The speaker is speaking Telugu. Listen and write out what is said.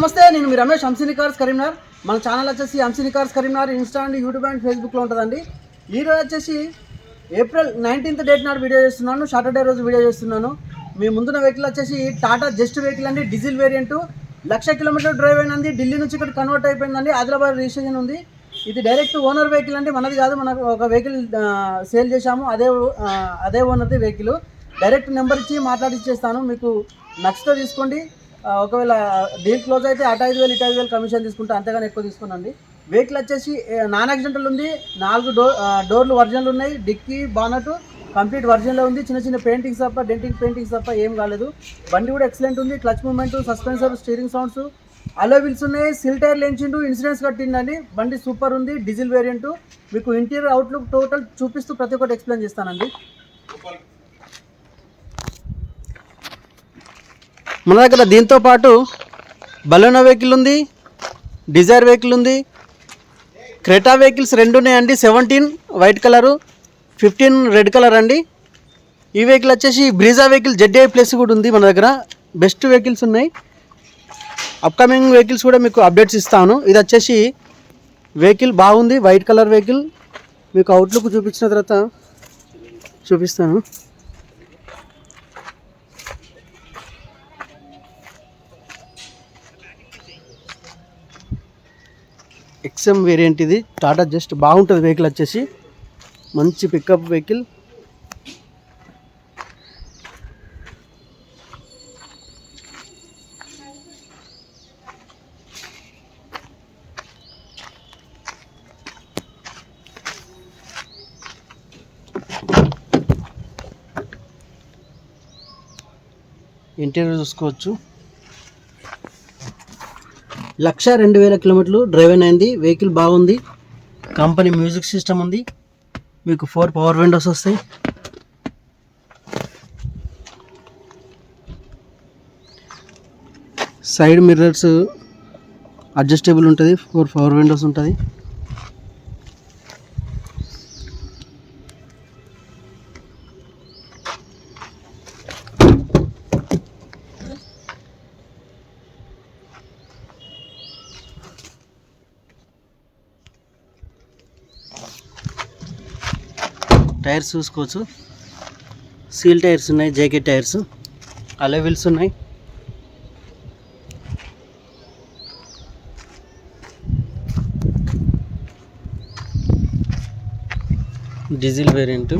నమస్తే నేను మీ రమేష్ హంసిని కార్స్ కరీంనగర్. మన ఛానల్ వచ్చేసి Hamsini cars Karimnagar Insta and YouTube and ఫేస్బుక్లో ఉంటుందండి. ఈరోజు వచ్చేసి ఏప్రిల్ నైన్టీన్త్ డేట్ నాడు వీడియో చేస్తున్నాను సాటర్డే రోజు వీడియో చేస్తున్నాను. మీ ముందున్న వెహికల్ వచ్చేసి టాటా జస్ట్ వెహికల్ అండి diesel variant lakh kilometre drive అయినంది Delhi నుంచి ఇక్కడ కన్వర్ట్ అయిపోయిందండి ఆదిలాబాద్ రిజిస్ట్రేషన్ ఉంది. ఇది డైరెక్ట్ ఓనర్ వెహికల్ అండి మనది కాదు మనకు ఒక వెహికల్ సేల్ చేశాము అదే అదే ఓనర్ది వెహికల్ డైరెక్ట్ నెంబర్ ఇచ్చి మాట్లాడిచ్చేస్తాను మీకు నచ్చితే తీసుకోండి. ఒకవేళ డీల్ క్లోజ్ అయితే అటు ఐదు వేలు ఇటు ఐదు వేలు కమిషన్ తీసుకుంటే అంతగానే ఎక్కువ తీసుకున్నాండి వెహికల్ వచ్చేసి నాన్ యాక్సిడెంటల్ ఉంది నాలుగు డోర్ డోర్లు ఒరిజినల్ ఉన్నాయి డిక్కీ బానట్ కంప్లీట్ వర్జన్లో ఉంది చిన్న చిన్న పెయింటింగ్స్ తప్ప డెంటింగ్ పెయింటింగ్స్ తప్ప ఏం కాలేదు. బండి కూడా ఎక్సలెంట్ ఉంది clutch moment suspension steering sounds alloy wheels ఉన్నాయి సిల్ టైర్ లేచిండు ఇన్సూరెన్స్ కట్టిందండి బండి సూపర్ ఉంది డీజిల్ వేరియంట్ మీకు ఇంటీరియర్ అవుట్లుక్ టోటల్ చూపిస్తూ ప్రతి ఒక్కటి ఎక్స్ప్లెయిన్ చేస్తానండి. మన దగ్గర దీంతో పాటు బలోనా వెహికల్ ఉంది డిజైర్ వెహికల్ ఉంది క్రెటా వెహికల్స్ రెండు ఉన్నాయండి seventeen white colour fifteen red colour అండి. ఈ వెహికల్ వచ్చేసి బ్రీజా వెహికల్ జెడ్ఏ ప్లస్ కూడా ఉంది మన దగ్గర. బెస్ట్ వెహికల్స్ ఉన్నాయి. అప్కమింగ్ వెహికల్స్ కూడా మీకు అప్డేట్స్ ఇస్తాను. ఇది వచ్చేసి వెహికల్ బాగుంది వైట్ కలర్ వెహికల్. మీకు అవుట్లుక్ చూపించిన తర్వాత చూపిస్తాను. ఎక్స్ఎం వేరియంట్ ఇది. టాటా జస్ట్ బాగుంటుంది వెహికల్ వచ్చేసి. మంచి పికప్ వెహికల్ ఇంటీరియర్ చూసుకోవచ్చు. లక్ష రెండు వేల కిలోమీటర్లు డ్రైవింగ్ అయింది. వెహికల్ బాగుంది. కంపెనీ మ్యూజిక్ సిస్టమ్ ఉంది. మీకు ఫోర్ పవర్ విండోస్ వస్తాయి. సైడ్ మిర్రర్స్ అడ్జస్టబుల్ ఉంటుంది. ఫోర్ పవర్ విండోస్ ఉంటుంది. టైర్స్ చూసుకోవచ్చు. సీల్ టైర్స్ ఉన్నాయి జేకే టైర్స్. అలెవిల్స్ ఉన్నాయి. Diesel variant.